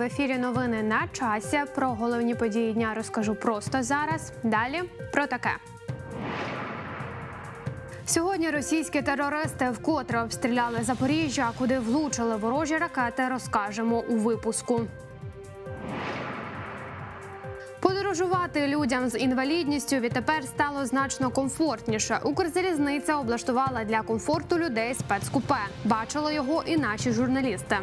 в ефірі новини на часі. Про головні події дня розкажу просто зараз. Далі про таке. Сьогодні російські терористи вкотре обстріляли Запоріжжя, куди влучили ворожі ракети. Розкажемо у випуску. Подорожувати людям з інвалідністю відтепер стало значно комфортніше. Укрзалізниця облаштувала для комфорту людей спецкупе. Бачили його і наші журналісти.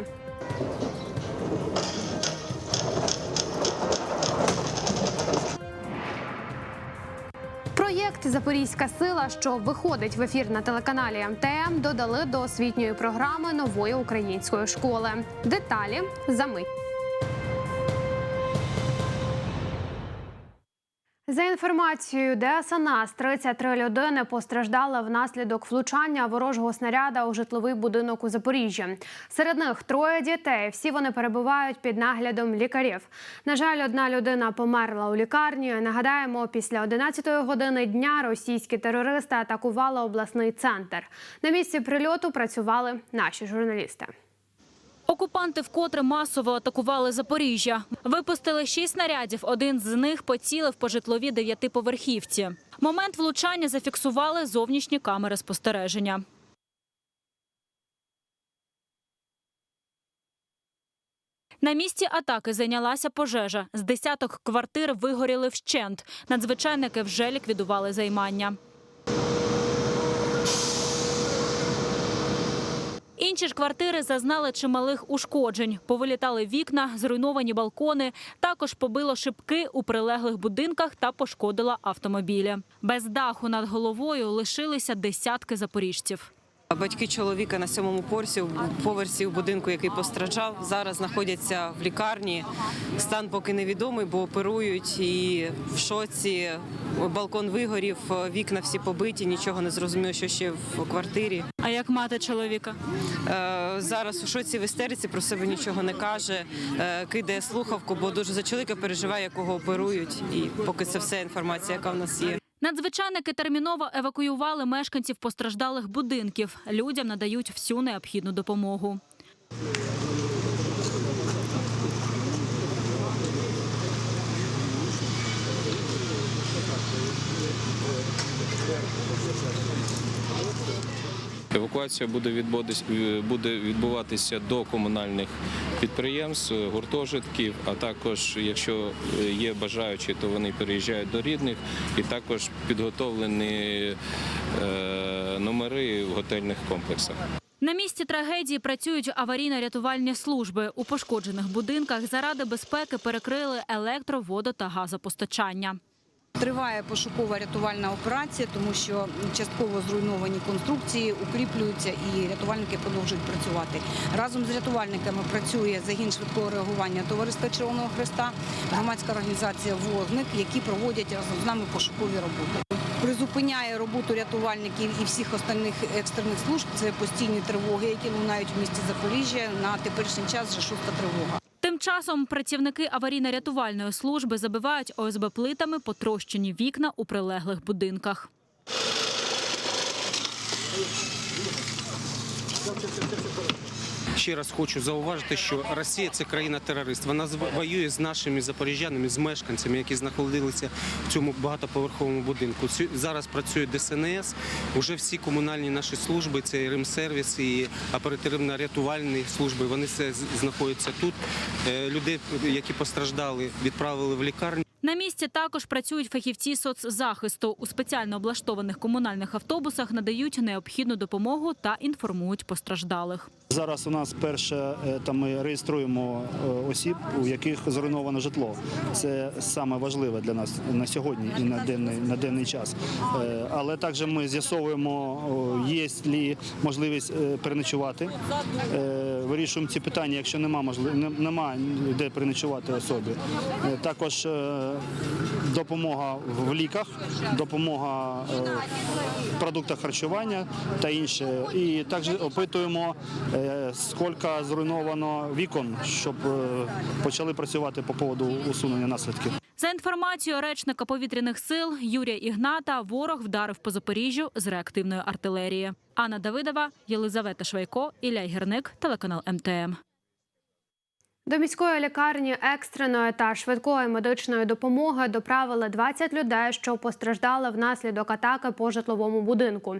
Проєкт Запорізька сила, що виходить в ефір на телеканалі МТМ, додали до освітньої програми нової української школи. Деталі за мить. За інформацією ДСНС, 33 людини постраждали внаслідок влучання ворожого снаряда у житловий будинок у Запоріжжі. Серед них троє дітей. Всі вони перебувають під наглядом лікарів. На жаль, одна людина померла у лікарні. Нагадаємо, після 11 години дня російські терористи атакували обласний центр. На місці прильоту працювали наші журналісти. Окупанти вкотре масово атакували Запоріжжя. Випустили шість снарядів. Один з них поцілив по житловій дев'ятиповерхівці. Момент влучання зафіксували зовнішні камери спостереження. На місці атаки зайнялася пожежа. З десяток квартир вигоріли вщент. Надзвичайники вже ліквідували займання. Інші ж квартири зазнали чималих ушкоджень. Повилітали вікна, зруйновані балкони. Також побило шибки у прилеглих будинках та пошкодило автомобілі. Без даху над головою лишилися десятки запоріжців. Батьки чоловіка на сьомому поверсі, поверсі в будинку, який постраждав, зараз знаходяться в лікарні. Стан поки невідомий, бо оперують і в шоці. Балкон вигорів, вікна всі побиті, нічого не зрозуміло, що ще в квартирі. А як мати чоловіка? Е, Зараз у шоці в істериці про себе нічого не каже, е, кидає слухавку, бо дуже за чоловіка переживає, якого оперують. І поки це вся інформація, яка в нас є. Надзвичайники терміново евакуювали мешканців постраждалих будинків. Людям надають всю необхідну допомогу. Евакуація буде е, буде відбуватися до комунальних підприємств, гуртожитків, а також, якщо е, є бажаючі, то вони переїжджають до рідних, і також підготовлені е, номери в готельних комплексах. На місці трагедії працюють аварійно-рятувальні служби. У пошкоджених будинках заради безпеки перекрили електро, водо та газопостачання. Триває пошукова рятувальна операція, тому що частково зруйновані конструкції укріплюються і рятувальники продовжують працювати. Разом з рятувальниками працює загін швидкого реагування Товариства Червоного Христа, громадська організація Вогник, які проводять разом з нами пошукові роботи. Призупиняє роботу рятувальників і всіх остальних екстрених служб. Це постійні тривоги, які лунають в місті Запоріжжя. На теперішній час вже шоста тривога. Часом працівники аварійно-рятувальної служби забивають ОСБ плитами потрощені вікна у прилеглих будинках. Ще раз хочу зауважити, що Росія це країна-терорист. Вона воює з нашими запоріжанами, з мешканцями, які знаходилися в цьому багатоповерховому будинку. Зараз працює ДСНС. Уже всі комунальні наші служби, це і ремсервіс, і оперативно-рятувальні служби. Вони все знаходяться тут. Е, Людей, які постраждали, відправили в лікарню. На місці також працюють фахівці соцзахисту. У спеціально облаштованих комунальних автобусах надають необхідну допомогу та інформують постраждалих. Зараз у нас перше е, там ми реєструємо е, осіб, у яких зруйновано житло. Це саме важливе для нас на сьогодні і на денний на денний час. Е, Але також ми з'ясовуємо, є ли можливість переночувати. Е, Вирішуємо ці питання, якщо нема можлив... нема де переночувати особі. Е, Також е, допомога в ліках, допомога е, в продуктах харчування та інше. І також опитуємо, е, скільки зруйновано вікон, щоб е, почали працювати по поводу усунення наслідків. За інформацією речника повітряних сил Юрія Ігната, ворог вдарив по Запоріжжю з реактивної артилерії. Анна Давидова, Єлизавета Швайко, Ілля Гірник, телеканал МТМ. До міської лікарні екстреної та швидкої медичної допомоги доправили 20 людей, що постраждали внаслідок атаки по житловому будинку.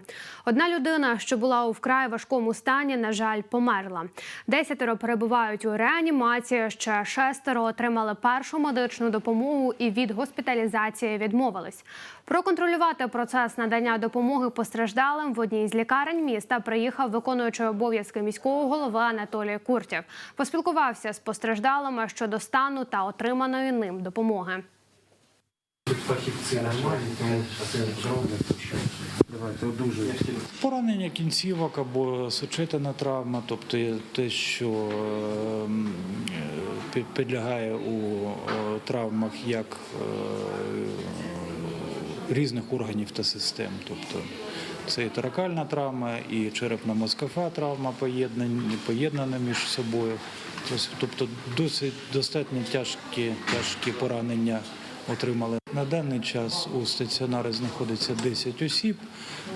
Одна людина, що була у вкрай важкому стані, на жаль, померла. Десятеро перебувають у реанімації. Ще шестеро отримали першу медичну допомогу і від госпіталізації відмовились. Проконтролювати процес надання допомоги постраждалим в одній з лікарень міста приїхав виконуючий обов'язки міського голови Анатолій Куртєв. Поспілкувався з постраждалими щодо стану та отриманої ним допомоги. фахівці немає, тому. Давайте одужуйте. Поранення кінцівок або сечетина травма, тобто те, що ем, під- підлягає у травмах як е, різних органів та систем. Тобто це і торакальна травма, і черепно-мозкова травма поєднані, поєднана між собою. Тобто- досить достатньо тяжкі, тяжкі поранення отримали. На даний час у стаціонарі знаходиться 10 осіб,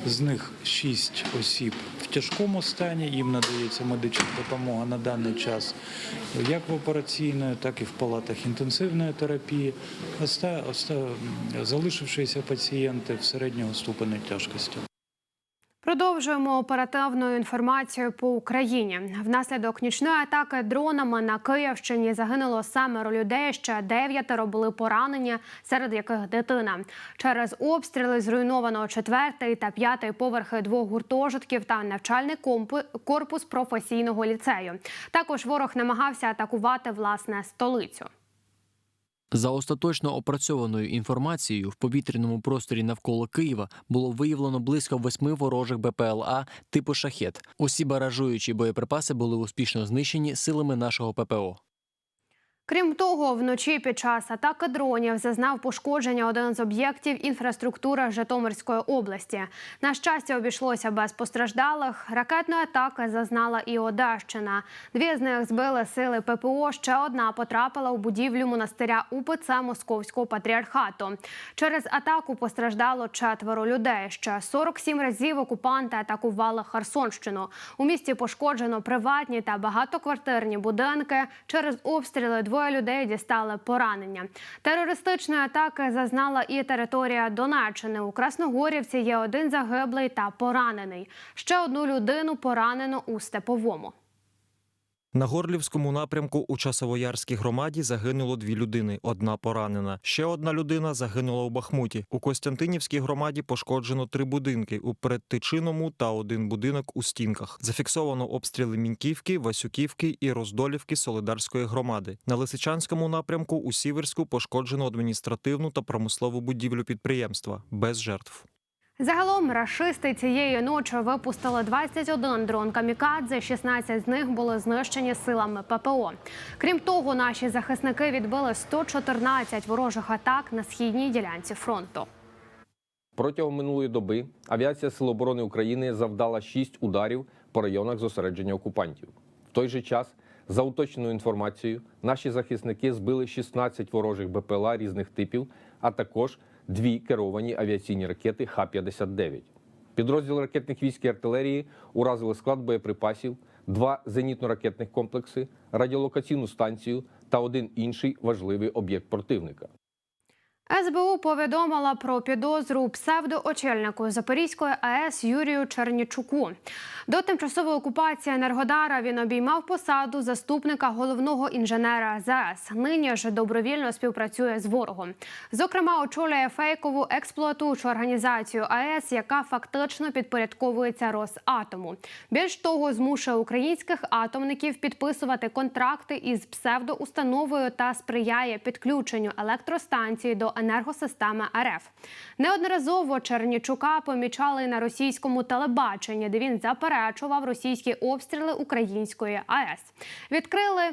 з них 6 осіб в тяжкому стані. Їм надається медична допомога на даний час як в операційної, так і в палатах інтенсивної терапії. Залишившися пацієнти в середнього ступеня тяжкості. Продовжуємо оперативну інформацію по Україні. Внаслідок нічної атаки дронами на Київщині загинуло семеро людей. Ще дев'ятеро були поранені, серед яких дитина. Через обстріли зруйновано четвертий та п'ятий поверхи двох гуртожитків та навчальний корпус професійного ліцею. Також ворог намагався атакувати власне столицю. За остаточно опрацьованою інформацією, в повітряному просторі навколо Києва було виявлено близько восьми ворожих БПЛА типу шахет. Усі баражуючі боєприпаси були успішно знищені силами нашого ППО. Крім того, вночі під час атаки дронів зазнав пошкодження один з об'єктів інфраструктури Житомирської області. На щастя, обійшлося без постраждалих. Ракетної атаки зазнала і Одещина. Дві з них збили сили ППО. Ще одна потрапила у будівлю монастиря УПЦ Московського патріархату. Через атаку постраждало четверо людей. Ще 47 разів окупанти атакували Херсонщину. У місті пошкоджено приватні та багатоквартирні будинки. Через обстріли двоє людей дістали поранення. Терористичної атаки зазнала і територія Донеччини. У Красногорівці є один загиблий та поранений. Ще одну людину поранено у Степовому. На Горлівському напрямку у Часовоярській громаді загинуло дві людини. Одна поранена. Ще одна людина загинула у Бахмуті. У Костянтинівській громаді пошкоджено три будинки у Предтичиному та один будинок у стінках. Зафіксовано обстріли Міньківки, Васюківки і Роздолівки Солидарської громади. На Лисичанському напрямку у Сіверську пошкоджено адміністративну та промислову будівлю підприємства без жертв. Загалом рашисти цієї ночі випустили 21 дрон камікадзе. 16 з них були знищені силами ППО. Крім того, наші захисники відбили 114 ворожих атак на східній ділянці фронту. Протягом минулої доби авіація Сил оборони України завдала 6 ударів по районах зосередження окупантів. В той же час, за уточненою інформацією, наші захисники збили 16 ворожих БПЛА різних типів, а також дві керовані авіаційні ракети Х-59. Підрозділ ракетних військ і артилерії уразили склад боєприпасів, два зенітно-ракетних комплекси, радіолокаційну станцію та один інший важливий об'єкт противника. СБУ повідомила про підозру псевдоочільнику Запорізької АЕС Юрію Чернічуку. До тимчасової окупації Енергодара він обіймав посаду заступника головного інженера ЗАЕС. Нині ж добровільно співпрацює з ворогом. Зокрема, очолює фейкову експлуатуючу організацію АЕС, яка фактично підпорядковується Росатому. Більш того, змушує українських атомників підписувати контракти із псевдоустановою та сприяє підключенню електростанції до енергосистеми РФ. Неодноразово Чернічука помічали на російському телебаченні, де він заперечував російські обстріли української АЕС. Відкрили.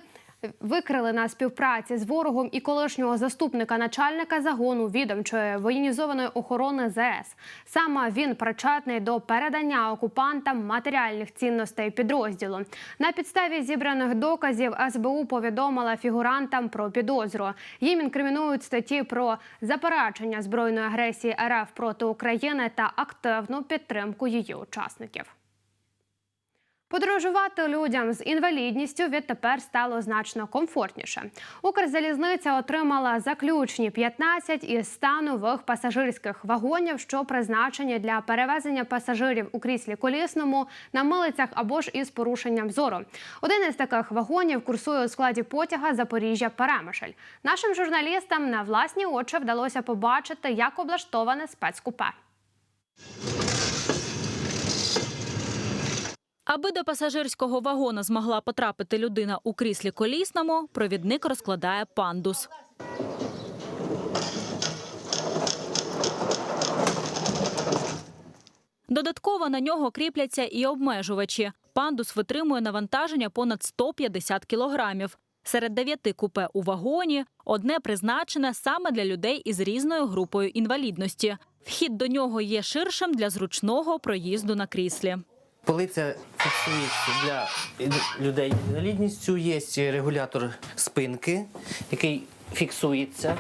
Викрили на співпраці з ворогом і колишнього заступника начальника загону відомчої воєнізованої охорони ЗС. Саме він причетний до передання окупантам матеріальних цінностей підрозділу. На підставі зібраних доказів СБУ повідомила фігурантам про підозру. Їм інкримінують статті про заперечення збройної агресії РФ проти України та активну підтримку її учасників. Подорожувати людям з інвалідністю відтепер стало значно комфортніше. Укрзалізниця отримала заключні 15 із 100 нових пасажирських вагонів, що призначені для перевезення пасажирів у кріслі колісному на милицях або ж із порушенням зору. Один із таких вагонів курсує у складі потяга Запоріжжя Перемишль. Нашим журналістам на власні очі вдалося побачити, як облаштоване спецкупе. Аби до пасажирського вагона змогла потрапити людина у кріслі колісному, провідник розкладає пандус. Додатково на нього кріпляться і обмежувачі. Пандус витримує навантаження понад 150 кілограмів. Серед дев'яти купе у вагоні одне призначене саме для людей із різною групою інвалідності. Вхід до нього є ширшим для зручного проїзду на кріслі. Полиця фіксується для людей з інвалідністю. Є регулятор спинки, який фіксується.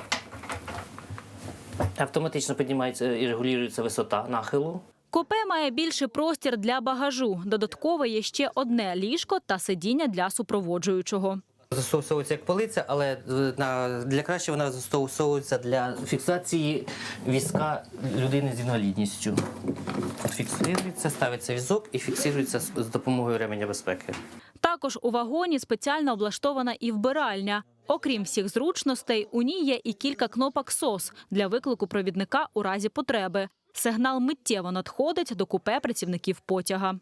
Автоматично піднімається і регулюється висота нахилу. Купе має більший простір для багажу. Додатково є ще одне ліжко та сидіння для супроводжуючого. Застосовується як полиця, але е, для краще вона застосовується для фіксації візка людини з інвалідністю. Фіксується, ставиться візок і фіксується з допомогою ременя безпеки. Також у вагоні спеціально облаштована і вбиральня. Окрім всіх зручностей, у ній є і кілька кнопок СОС для виклику провідника у разі потреби. Сигнал миттєво надходить до купе працівників потяга.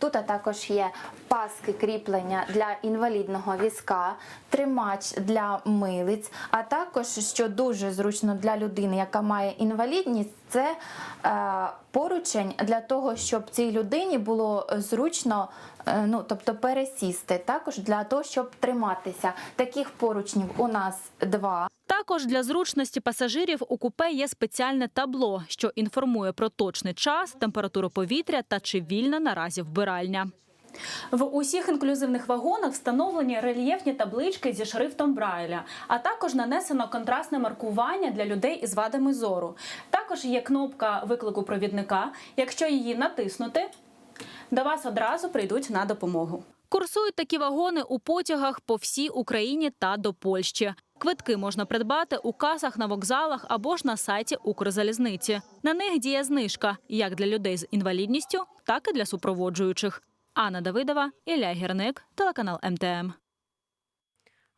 Тут також є паски кріплення для інвалідного візка, тримач для милиць, а також, що дуже зручно для людини, яка має інвалідність, це е, поручень для того, щоб цій людині було зручно, е, ну тобто пересісти, також для того, щоб триматися. Таких поручнів у нас два. Також для зручності пасажирів у купе є спеціальне табло, що інформує про точний час, температуру повітря та чи вільна наразі вбиральня. В усіх інклюзивних вагонах встановлені рельєфні таблички зі шрифтом Брайля, а також нанесено контрастне маркування для людей із вадами зору. Також є кнопка виклику провідника. Якщо її натиснути, до вас одразу прийдуть на допомогу. Курсують такі вагони у потягах по всій Україні та до Польщі. Квитки можна придбати у касах на вокзалах або ж на сайті Укрзалізниці. На них діє знижка як для людей з інвалідністю, так і для супроводжуючих. Анна Давидова, Ілля Гірник, телеканал МТМ.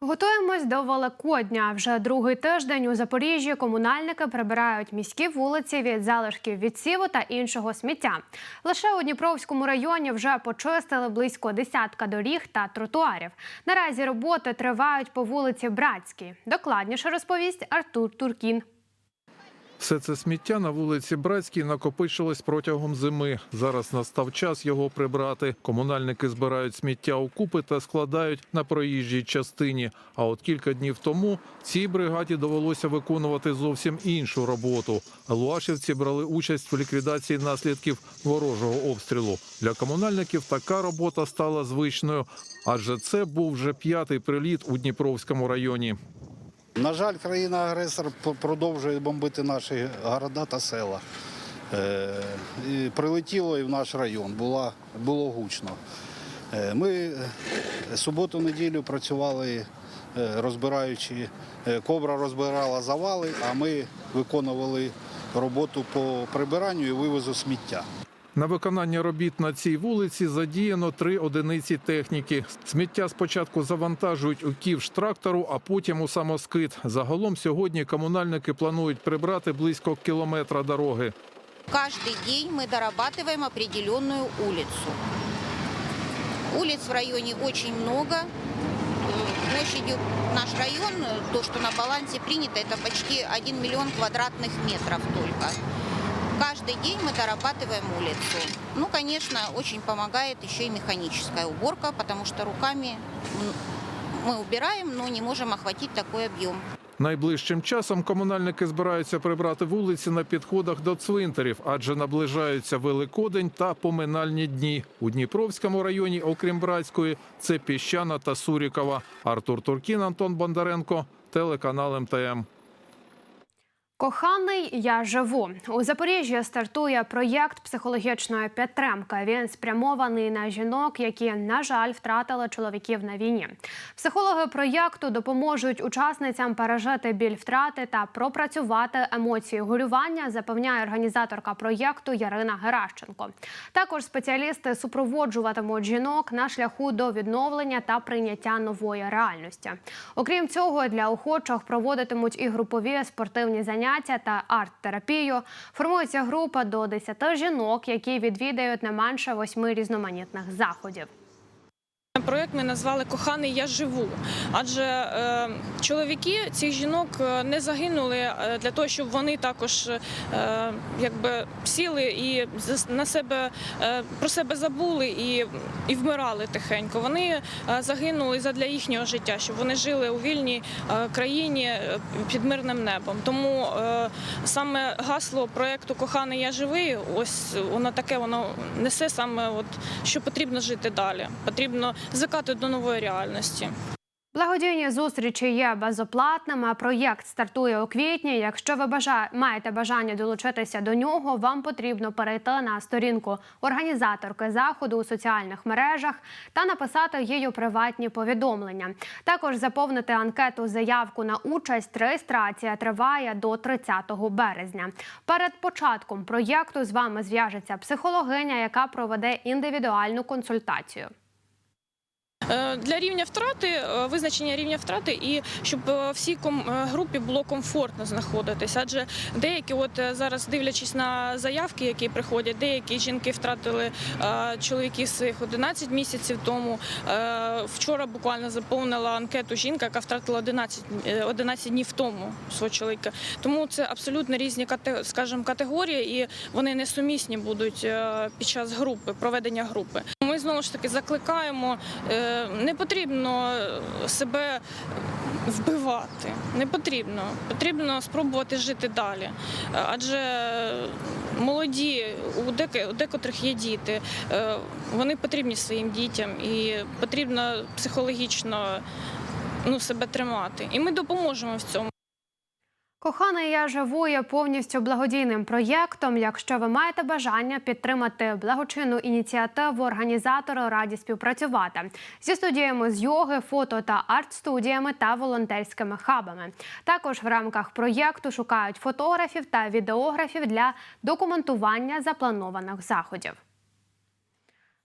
Готуємось до Великодня. Вже другий тиждень у Запоріжжі комунальники прибирають міські вулиці від залишків відсіву та іншого сміття. Лише у Дніпровському районі вже почистили близько десятка доріг та тротуарів. Наразі роботи тривають по вулиці Братській. Докладніше розповість Артур Туркін. Все це сміття на вулиці Братській накопичилось протягом зими. Зараз настав час його прибрати. Комунальники збирають сміття у купи та складають на проїжджій частині. А от кілька днів тому цій бригаді довелося виконувати зовсім іншу роботу. Луашівці брали участь в ліквідації наслідків ворожого обстрілу. Для комунальників така робота стала звичною, адже це був вже п'ятий приліт у Дніпровському районі. На жаль, країна-агресор продовжує бомбити наші города та села. Е, і прилетіло і в наш район, була, було гучно. Е, Ми е, суботу-неділю працювали, розбираючи, кобра розбирала завали, а ми виконували роботу по прибиранню і вивозу сміття. На виконання робіт на цій вулиці задіяно три одиниці техніки. Сміття спочатку завантажують у ківш трактору, а потім у самоскид. Загалом сьогодні комунальники планують прибрати близько кілометра дороги. Каждый день мы дорабатываем определенную улицу. Улиц в районе очень много. Э, Площадью наш район, э, то, что на балансе принято, это почти 1 миллион квадратных метров только. Каждый день мы дорабатываем улицу. Ну, конечно, очень помогает еще и механическая уборка, потому что руками м, мы убираем, но не можем охватить такой объем. Найближчим часом комунальники збираються прибрати вулиці на підходах до цвинтарів, адже наближаються Великодень та поминальні дні. У Дніпровському районі, окрім Братської, це Піщана та Сурікова. Артур Туркін, Антон Бондаренко, телеканал МТМ. Коханий, я живу у Запоріжжі. Стартує проєкт психологічної підтримки. Він спрямований на жінок, які на жаль втратили чоловіків на війні. Психологи проєкту допоможуть учасницям пережити біль втрати та пропрацювати емоції горювання. Запевняє організаторка проєкту Ярина Геращенко. Також спеціалісти супроводжуватимуть жінок на шляху до відновлення та прийняття нової реальності. Окрім цього, для охочих проводитимуть і групові спортивні заняття та арт-терапію. Формується група до 10 жінок, які відвідають не менше восьми різноманітних заходів. Проект ми назвали Коханий я живу, адже е, чоловіки цих жінок е, не загинули е, для того, щоб вони також е, якби сіли і на себе е, про себе забули і, і вмирали тихенько. Вони е, загинули задля їхнього життя, щоб вони жили у вільній країні під мирним небом. Тому е, саме гасло проекту Коханий я живий, ось воно таке, воно несе саме, от що потрібно жити далі. Потрібно звикати до нової реальності. Благодійні зустрічі є безоплатними. Проєкт стартує у квітні. Якщо ви бажа... маєте бажання долучитися до нього, вам потрібно перейти на сторінку організаторки заходу у соціальних мережах та написати у приватні повідомлення. Також заповнити анкету заявку на участь. Реєстрація триває до 30 березня. Перед початком проєкту з вами зв'яжеться психологиня, яка проведе індивідуальну консультацію. Е, Для рівня втрати е, визначення рівня втрати і щоб е, всій групі було комфортно знаходитись. Адже деякі, от зараз дивлячись на заявки, які приходять, деякі жінки втратили чоловіків своїх 11 місяців тому. Вчора буквально заповнила анкету жінка, яка втратила 11, е, 11 днів тому свого чоловіка. Тому це абсолютно різні скажімо, категорії, і вони несумісні будуть під час групи, проведення групи. Знову ж таки закликаємо. е, Не потрібно себе вбивати, не потрібно. Потрібно спробувати жити далі. Адже молоді, у декотрих є діти, е, вони потрібні своїм дітям і потрібно психологічно ну, себе тримати. І ми допоможемо в цьому. Кохана, я живу є повністю благодійним проєктом. Якщо ви маєте бажання підтримати благочинну ініціативу, організатори раді співпрацювати зі студіями з йоги, фото та арт-студіями та волонтерськими хабами. Також в рамках проєкту шукають фотографів та відеографів для документування запланованих заходів.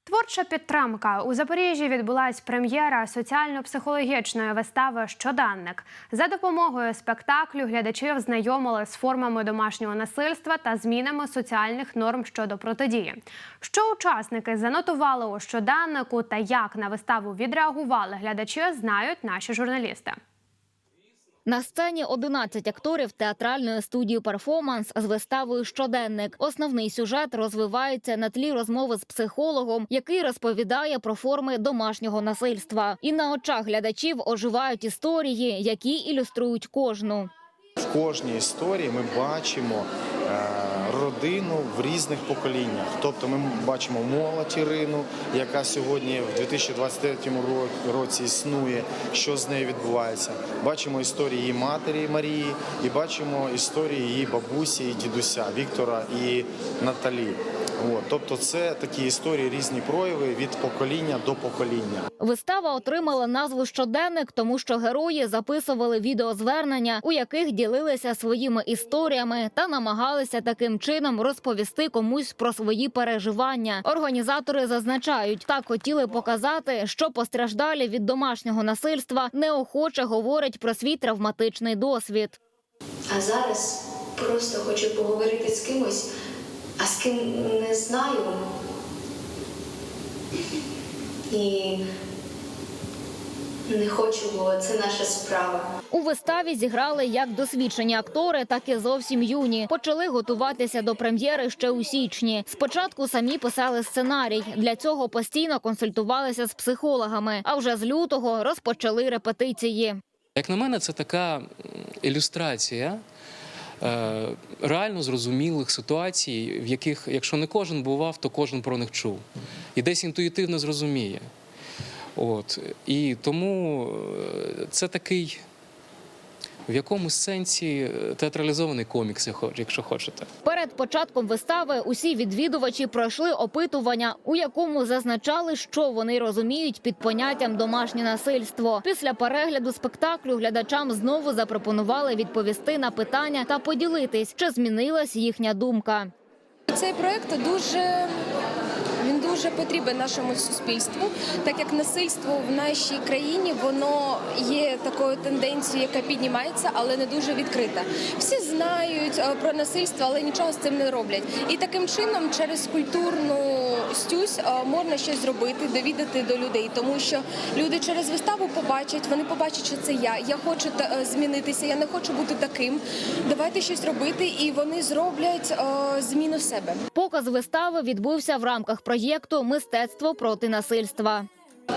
Творча підтримка у Запоріжжі відбулась прем'єра соціально-психологічної вистави Щоденник. За допомогою спектаклю глядачів знайомили з формами домашнього насильства та змінами соціальних норм щодо протидії. Що учасники занотували у щоденнику та як на виставу відреагували глядачі, знають наші журналісти. На сцені 11 акторів театральної студії перформанс з виставою Щоденник. Основний сюжет розвивається на тлі розмови з психологом, який розповідає про форми домашнього насильства. І на очах глядачів оживають історії, які ілюструють кожну. В кожній історії ми бачимо е, родину в різних поколіннях. Тобто ми бачимо молодь Ірину, яка сьогодні в 2023 ро- році існує, що з нею відбувається. Бачимо історії її матері Марії, і бачимо історії її бабусі і дідуся Віктора і Наталі. От, тобто, це такі історії, різні прояви від покоління до покоління. Вистава отримала назву Щоденник, тому що герої записували відеозвернення, у яких ділилися своїми історіями та намагалися таким чином розповісти комусь про свої переживання. Організатори зазначають, так хотіли показати, що постраждалі від домашнього насильства неохоче говорять про свій травматичний досвід. А зараз просто хочу поговорити з кимось, а з ким не знаю. І не хочу, бо це наша справа. У виставі зіграли як досвідчені актори, так і зовсім юні. Почали готуватися до прем'єри ще у січні. Спочатку самі писали сценарій. Для цього постійно консультувалися з психологами. А вже з лютого розпочали репетиції. Як на мене, це така ілюстрація реально зрозумілих ситуацій, в яких, якщо не кожен бував, то кожен про них чув. І десь інтуїтивно зрозуміє. От. І тому е, це такий в якомусь сенсі е, театралізований комікс, якщо хочете. Перед початком вистави усі відвідувачі пройшли опитування, у якому зазначали, що вони розуміють під поняттям домашнє насильство. Після перегляду спектаклю глядачам знову запропонували відповісти на питання та поділитись, чи змінилась їхня думка. Цей проект дуже дуже потрібен нашому суспільству, так як насильство в нашій країні воно є такою тенденцією, яка піднімається, але не дуже відкрита. Всі знають е, про насильство, але нічого з цим не роблять. І таким чином, через культурну стюсь е, можна щось зробити, довідати до людей, тому що люди через виставу побачать, вони побачать, що це я. Я хочу е, змінитися, я не хочу бути таким. Давайте щось робити, і вони зроблять зміну себе. Показ вистави відбувся в рамках проєкту Мистецтво проти насильства.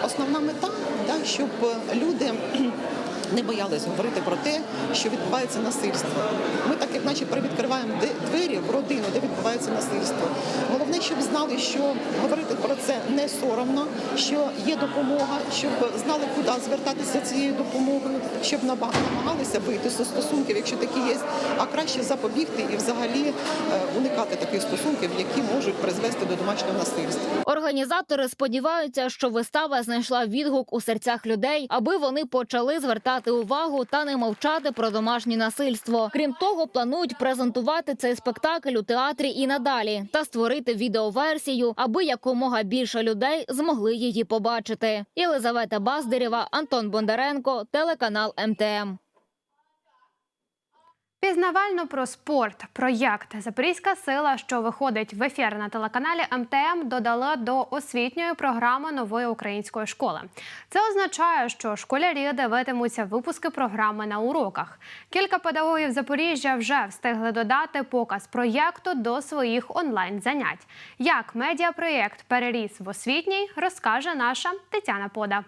Основна мета, да, щоб люди не боялись говорити про те, що відбувається насильство. Ми так як наче привідкриваємо двері в родину, де відбувається насильство. Головне, щоб знали, що говорити про це не соромно, що є допомога, щоб знали, куди звертатися цією допомогою, щоб намагалися вийти зі стосунків, якщо такі є, а краще запобігти і взагалі е, уникати таких стосунків, які можуть призвести до домашнього насильства. Організатори сподіваються, що вистава знайшла відгук у серцях людей, аби вони почали звертати увагу та не мовчати про домашнє насильство. Крім того, планують презентувати цей спектакль у театрі і надалі та створити відеоверсію, аби якомога більше людей змогли її побачити. Єлизавета Баздирєва, Антон Бондаренко, телеканал МТМ. Пізнавально про спорт проєкт Запорізька сила, що виходить в ефір на телеканалі МТМ, додала до освітньої програми нової української школи. Це означає, що школярі дивитимуться випуски програми на уроках. Кілька педагогів Запоріжжя вже встигли додати показ проєкту до своїх онлайн занять. Як медіапроєкт переріс в освітній, розкаже наша Тетяна Пода.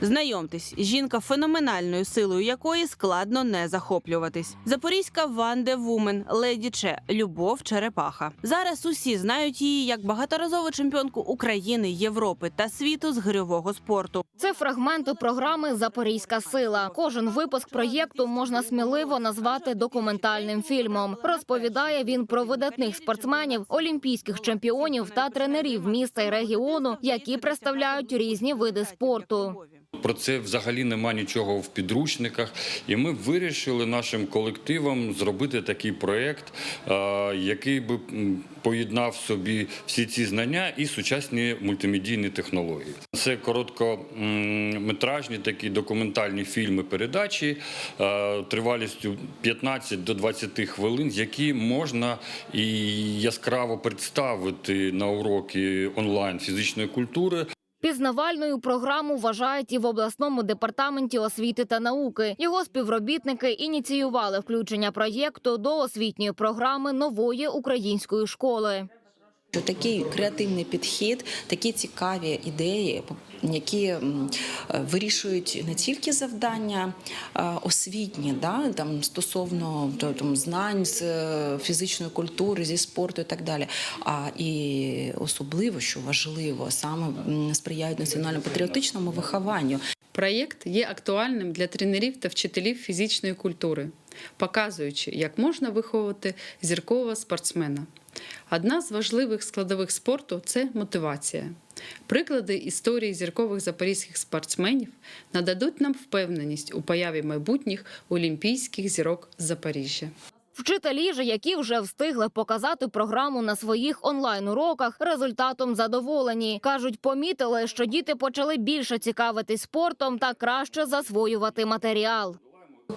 Знайомтесь, жінка феноменальною силою якої складно не захоплюватись. Запорізька Ванде Вумен, леді Че, Любов Черепаха. Зараз усі знають її як багаторазову чемпіонку України, Європи та світу з гирьового спорту. Це фрагменти програми Запорізька сила. Кожен випуск проєкту можна сміливо назвати документальним фільмом. Розповідає він про видатних спортсменів, олімпійських чемпіонів та тренерів міста і регіону, які представляють різні види спорту. Про це взагалі нема нічого в підручниках, і ми вирішили нашим колективом зробити такий проєкт, е, який би поєднав собі всі ці знання і сучасні мультимедійні технології. Це короткометражні такі документальні фільми передачі е, тривалістю 15 до 20 хвилин, які можна і яскраво представити на уроки онлайн фізичної культури. Пізнавальною програму вважають і в обласному департаменті освіти та науки. Його співробітники ініціювали включення проєкту до освітньої програми нової української школи. Що такий креативний підхід, такі цікаві ідеї, які е, вирішують не тільки завдання освітні, да, там, стосовно то, там, знань з е, фізичної культури, зі спорту і так далі, а і особливо, що важливо, саме сприяють національно-патріотичному вихованню. Проєкт є актуальним для тренерів та вчителів фізичної культури, показуючи, як можна виховувати зіркового спортсмена. Одна з важливих складових спорту це мотивація. Приклади історії зіркових запорізьких спортсменів нададуть нам впевненість у появі майбутніх олімпійських зірок з Запоріжжя. Вчителі ж, які вже встигли показати програму на своїх онлайн-уроках, результатом задоволені. Кажуть, помітили, що діти почали більше цікавитись спортом та краще засвоювати матеріал.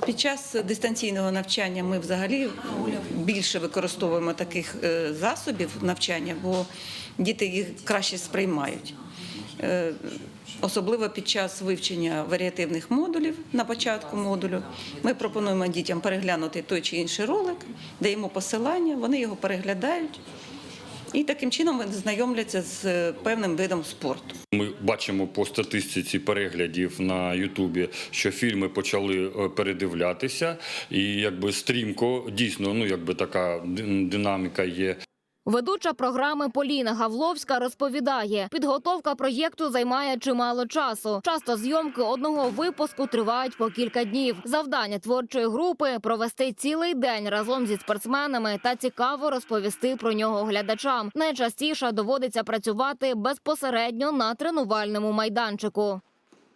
Під час дистанційного навчання ми взагалі більше використовуємо таких е, засобів навчання, бо діти їх краще сприймають. Е, Особливо під час вивчення варіативних модулів на початку модулю. Ми пропонуємо дітям переглянути той чи інший ролик, даємо посилання, вони його переглядають. І таким чином вони знайомляться з е, певним видом спорту. Ми бачимо по статистиці переглядів на Ютубі, що фільми почали е, передивлятися, і якби стрімко дійсно, ну якби така динаміка є. Ведуча програми Поліна Гавловська розповідає, підготовка проєкту займає чимало часу. Часто зйомки одного випуску тривають по кілька днів. Завдання творчої групи провести цілий день разом зі спортсменами та цікаво розповісти про нього глядачам. Найчастіше доводиться працювати безпосередньо на тренувальному майданчику.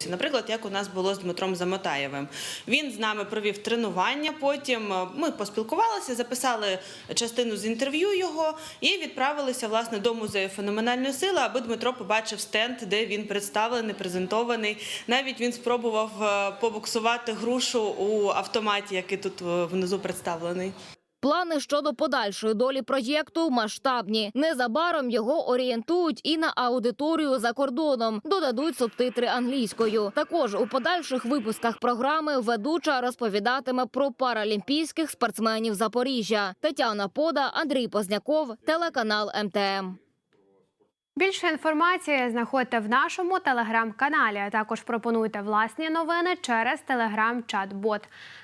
Наприклад, як у нас було з Дмитром Замотаєвим. Він з нами провів тренування. Потім е, ми поспілкувалися, записали частину з інтерв'ю його і відправилися власне до музею феноменальної сили, аби Дмитро побачив стенд, де він представлений, презентований. Навіть він спробував е, побуксувати грушу у автоматі, який тут е, внизу представлений. Плани щодо подальшої долі проєкту масштабні. Незабаром його орієнтують і на аудиторію за кордоном. Додадуть субтитри англійською. Також у подальших випусках програми ведуча розповідатиме про паралімпійських спортсменів Запоріжжя. Тетяна Пода, Андрій Позняков, телеканал МТМ. Більше інформації знаходьте в нашому телеграм-каналі. Також пропонуйте власні новини через телеграм-чат-бот.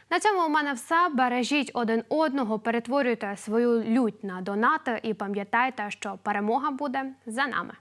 На цьому у мене все. Бережіть один одного, перетворюйте свою лють на донати і пам'ятайте, що перемога буде за нами.